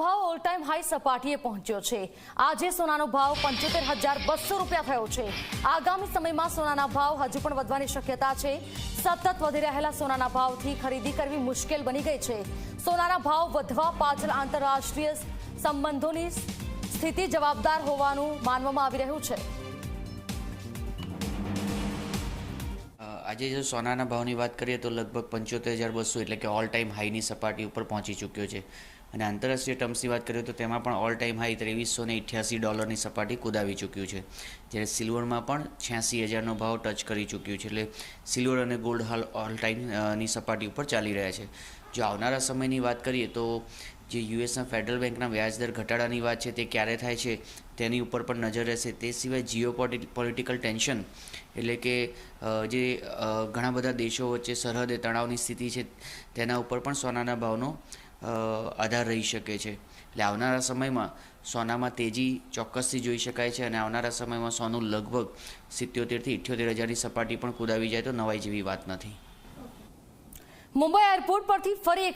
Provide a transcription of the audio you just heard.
ભાવ all time high સપાટીએ પહોંચ્યો છે. આજે સોનાનો ભાવ પંચોતેર હજાર બસો રૂપિયા થયો છે. આગામી સમયમાં સોનાના ભાવ હજુ પણ વધવાની શક્યતા છે. સતત વધી રહેલા સોનાના ભાવથી ખરીદી કરવી મુશ્કેલ બની ગઈ છે. સોનાના ભાવ વધવા પાછળ આંતરરાષ્ટ્રીય સંબંધોની સ્થિતિ જવાબદાર હોવાનું માનવામાં આવી રહ્યું છે. આજે જો સોનાના ભાવની વાત કરીએ તો લગભગ પંચોતેર હજાર બસો એટલે કે ઓલ ટાઈમ હાઈની સપાટી ઉપર પહોંચી ચૂક્યો છે. અને આંતરરાષ્ટ્રીય ટર્મ્સની વાત કરીએ તો તેમાં પણ ઓલ ટાઈમ હાઈ ત્રેવીસો ને અઠ્યાસી ડોલરની સપાટી કુદાવી ચૂક્યું છે. જ્યારે સિલ્વરમાં પણ છ્યાસી હજારનો ભાવ ટચ કરી ચૂક્યું છે. એટલે સિલ્વર અને ગોલ્ડ હાલ ઓલ ટાઈમની સપાટી ઉપર ચાલી રહ્યા છે. જો આવનારા સમયની વાત કરીએ તો જે યુએસના ફેડરલ બેંકના વ્યાજદર ઘટાડાની વાત છે તે ક્યારે થાય છે તેની ઉપર પણ નજર રહેશે. તે સિવાય જીઓ પોલિટિકલ ટેન્શન એટલે કે જે ઘણા બધા દેશો વચ્ચે સરહદે તણાવની સ્થિતિ છે તેના ઉપર પણ સોનાના ભાવનો આધાર રહી શકે છે. એટલે આવનારા સમયમાં સોનામાં તેજી ચોક્કસથી જોઈ શકાય છે અને આવનારા સમયમાં સોનું લગભગ સિત્યોતેરથી ઇઠ્યોતેર હજારની સપાટી પણ કુદાવી જાય તો નવાઈ જેવી વાત નથી. મુંબઈ એરપોર્ટ પરથી ફરી એક